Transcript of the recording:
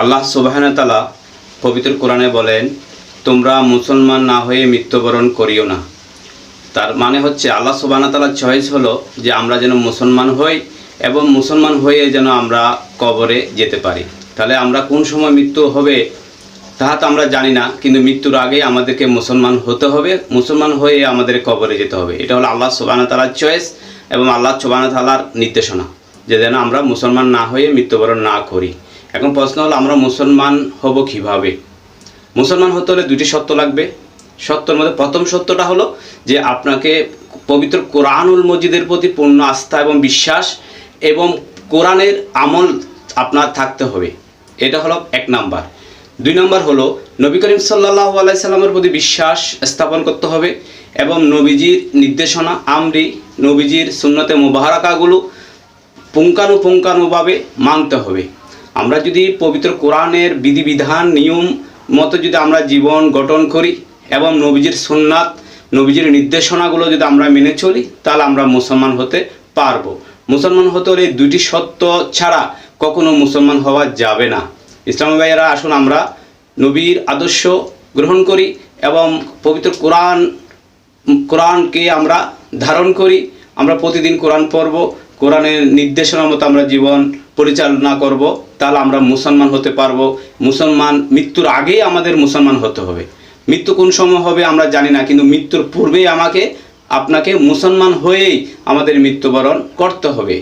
আল্লাহ সুবাহানতালা পবিত্র কোরআনে বলেন, তোমরা মুসলমান না হয়ে মৃত্যুবরণ করিও না। তার মানে হচ্ছে আল্লাহ সুবাহতালার চয়েস হলো যে আমরা যেন মুসলমান হই এবং মুসলমান হয়ে যেন আমরা কবরে যেতে পারি। তাহলে আমরা কোন সময় মৃত্যু হবে তাহা তো আমরা জানি না, কিন্তু মৃত্যুর আগে আমাদেরকে মুসলমান হতে হবে, মুসলমান হয়ে আমাদের কবরে যেতে হবে। এটা হলো আল্লাহ সুবাহ তালার চয়েস এবং আল্লাহ সুবাহ তালার নির্দেশনা যে যেন আমরা মুসলমান না হয়ে মৃত্যুবরণ না করি। এখন প্রশ্ন হলো, আমরা মুসলমান হব কীভাবে? মুসলমান হতে হলে দুটি সত্য লাগবে। সত্যর মধ্যে প্রথম সত্যটা হলো যে আপনাকে পবিত্র কোরআনুল মজিদের প্রতি পূর্ণ আস্থা এবং বিশ্বাস এবং কোরআনের আমল আপনার থাকতে হবে। এটা হলো এক নাম্বার। দুই নম্বর হলো, নবী করিম সাল্লাহ আলাইসাল্লামের প্রতি বিশ্বাস স্থাপন করতে হবে এবং নবীজির নির্দেশনা, আমরি, নবীজির সুন্নতে মুবাহারাকাগুলো পুঙ্খানুপুঙ্খানুভাবে মানতে হবে। আমরা যদি পবিত্র কোরআনের বিধিবিধান, নিয়ম মতো যদি আমরা জীবন গঠন করি এবং নবীজির সুন্নাত, নবীজির নির্দেশনাগুলো যদি আমরা মেনে চলি, তাহলে আমরা মুসলমান হতে পারব। মুসলমান হতে হলে দুটি সত্য ছাড়া কখনো মুসলমান হওয়া যাবে না। ইসলাম ভাইয়েরা, আসুন আমরা নবীর আদর্শ গ্রহণ করি এবং পবিত্র কোরআন, কোরআনকে আমরা ধারণ করি। আমরা প্রতিদিন কোরআন পড়ব, কোরআনের নির্দেশনা মতো আমরা জীবন পরিচালনা করব, তাহলে আমরা মুসলমান হতে পারব। মুসলমান মৃত্যুর আগেই আমাদের মুসলমান হতে হবে। মৃত্যু কোন সময় হবে আমরা জানি না, কিন্তু মৃত্যুর পূর্বেই আমাকে, আপনাকে মুসলমান হয়েই আমাদের মৃত্যুবরণ করতে হবে।